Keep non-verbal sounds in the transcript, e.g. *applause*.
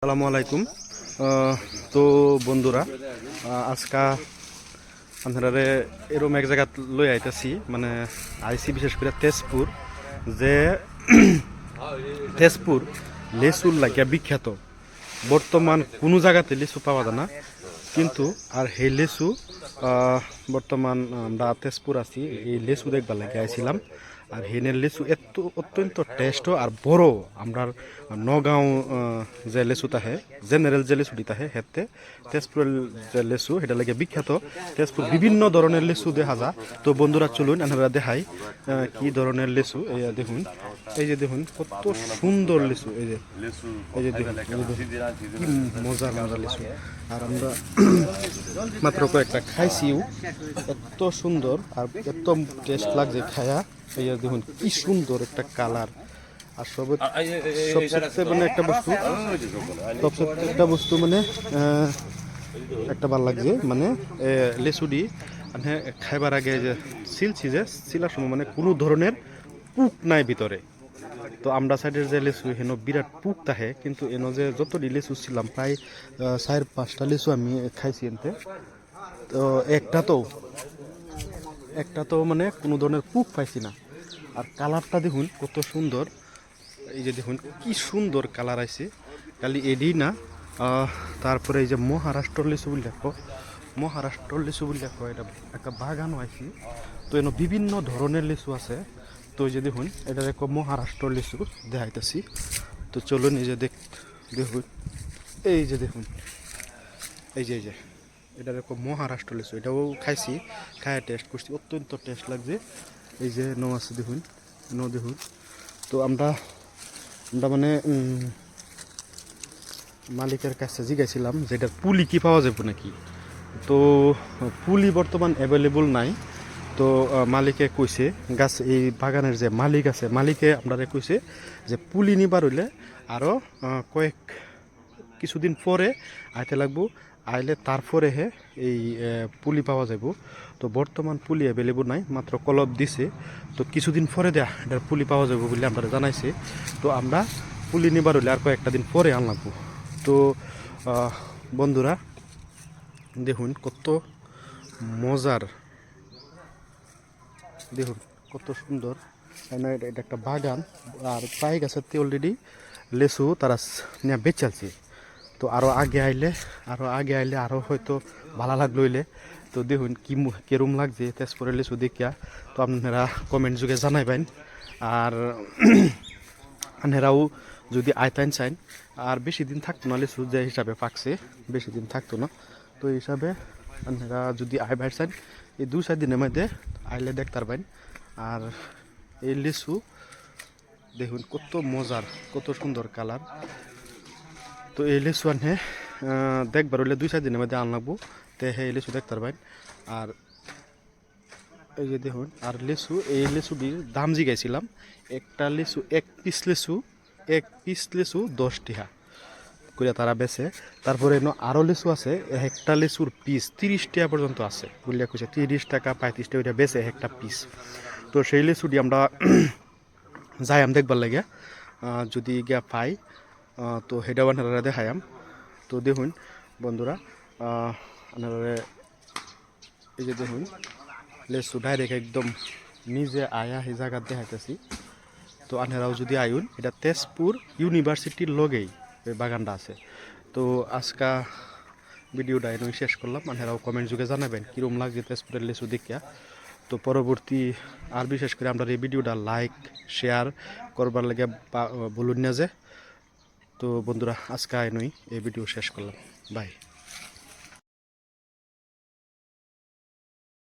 আসসালামু আলাইকুম। তো বন্ধুরা আজকা আপনারা এরম এক জায়গা লই আইতেছি মানে আইসি বিশেষ করে তেজপুর, যে *clears throat* তেজপুর লেচুর লাগিয়া বিখ্যাত। বর্তমান কোনো জায়গাতে লিচু পাওয়া যায় না, কিন্তু আর সেই লেচু বর্তমান আমরা তেজপুর আছি, এই লেচু দেখবার লাগে আইছিলাম। আর হেনের লিচু এত অত্যন্ত টেস্ট আর বড়। আমরা নগাঁও যে লেচু তাহে, জেনারেল যে লেচুটি তাহে, হেতে তেজপুরের যে লেচু সেটা লাগে বিখ্যাত। তেজপুর বিভিন্ন ধরনের লেচু দেখা যা তো বন্ধুরা, চলুন, এনারা দেখাই কি ধরনের লেচু দেখুন। এই যে দেখুন কত সুন্দর লিচু এই যে এই যে দেখুন। মজার মজার লিচু আর আমরা *coughs* মাত্র কয়েকটা খাইছিও এত সুন্দর আর এত টেস্ট লাগছে খায়া। এই যে দেখুন কি সুন্দর একটা কালার। আর সব সবচেয়ে মানে একটা বস্তু সবচেয়ে একটা বস্তু মানে একটা ভালো লাগছে মানে এ, লেচুডি মানে খাইবার আগে যে সিলছি যে সিলার সময় মানে কোনো ধরনের পুক নাই ভিতরে। তো আমরা সাইডের যে লিচু, হেন বিরাট পুক তাহে, কিন্তু এন যে যতটি লিচু ছিলাম, প্রায় চার, পাঁচটা লিচু আমি খাইছি এনতে। তো একটা তো একটা তো মানে কোনো ধরনের পুক পাইছি না। আর কালারটা দেখুন, কত সুন্দর। এই যে দেখুন, কি সুন্দর কালার আছে খালি এডি না তারপরে এই যে মহারাষ্ট্র লিচু বলে দেখো। মহারাষ্ট্র লিচু বলে দেখো, এটা একটা বাগানও আছে তো এনে বিভিন্ন ধরনের লিচু আছে। তো এই যে দেখুন, এটা দেখো মহারাষ্ট্র লিচু দেখাইতেছি। তো চলুন এই যে দেখ, দেখুন, এই যে দেখুন, এই যে এই যে, এটা দেখো মহারাষ্ট্র লিচু, এটাও খাইছি খায় টেস্ট করছি, অত্যন্ত টেস্ট লাগছে। এই যে ন আছে দেখুন, ন দেখুন। তো আমরা আমরা মানে মালিকের কাছে জিজ্ঞাসিলাম যে এটার পুলি কি পাওয়া যাবে নাকি? তো পুলি বর্তমান অ্যাভেলেবল নাই। তো মালিকে কইছে, গাছ, এই বাগানের যে মালিক আছে, মালিকে আমরা কইছে যে পুলি নিবার হইলে আরও কয়েক কিছুদিন পরে আইতে লাগবো, আইলে তারপরে হে এই পুলি পাওয়া যাব তো বর্তমান পুলি অ্যাভেলেবল নাই, মাত্র কলব দিছে। তো কিছুদিন পরে দেয়া, এটার পুলি পাওয়া যাবে বলে আমরা জানাইছে। তো আমরা পুলি নিবার হইলে আর কয়েকটা দিন পরে আন লাগবো। তো বন্ধুরা, দেখুন কত মজার দেখুন, কত সুন্দর। এটা একটা বাগান। আর প্রায় গাছেতে অলরেডি লেসু তারা নিয়ে বেচালছে তো আরও আগে আইলে আরও আগে আইলে আরও হয়তো ভালো লাগল হইলে। তো দেখুন, কি কিরম লাগছে তেজপুরের লেসু দেখিয়া। তো আপনারা কমেন্ট যুগে জানাইবেন। আর *clears throat* আপনারাও যদি আয়তাইন চাইন, আর বেশি দিন থাকতো না লেসু যে হিসাবে পাকছে, বেশি দিন থাকতো না। তো হিসাবে আপনারা যদি আয় বাইর চান এই দু চার দিনের মধ্যে আইলে দেখতে পারবেন। আর এই লিচু, দেখুন কত মজার, কত সুন্দর কালার। তো এই লিচু আনে দেখবার হইলে দুই চার দিনের মধ্যে আন লাগবো। তে এই লিচু দেখতে পারবেন। আর এই যে দেখুন, আর লিচু, এই লিচুটির দাম জিগাইছিলাম। একটা লিচু, এক পিস লিচু, এক পিস লিচু দশ টিহা। করে তারা বেচে তারপরে আরও লিচু আছে, এক একটা লিচুর পিস তিরিশ টাকা পর্যন্ত আছে। বললে কইছে, তিরিশ টাকা পঁয়ত্রিশ টাকা ওইটা এক একটা পিস। তো সেই লিচুটি আমরা *clears throat* যাই আম দেখবার লাগে যদি গিয়া পাই তো সেটাও আপনারা দেখায়াম তো দেখুন, বন্ধুরা আপনারা এই যে দেখুন, লেচু ডাইরেক্ট একদম নিজে আয়া সেই জায়গাত দেখাইতেছি। তো আনহেরাও যদি আইন এটা তেজপুর ইউনিভার্সিটির লগেই। এই বাগানটা আছে। তো আজকা ভিডিওটা এনে শেষ করলাম আনহেরাও কমেন্ট যুগে জানাবেন কীরকম লাগছে তেজপুরের লেচু দেখিয়া। তো পরবর্তী আর বিশেষ করে আমরা এই ভিডিওটা লাইক শেয়ার করবার লাগে বলুন না যে। তো বন্ধুরা, আজকে এনই এই ভিডিও শেষ করলাম। বাই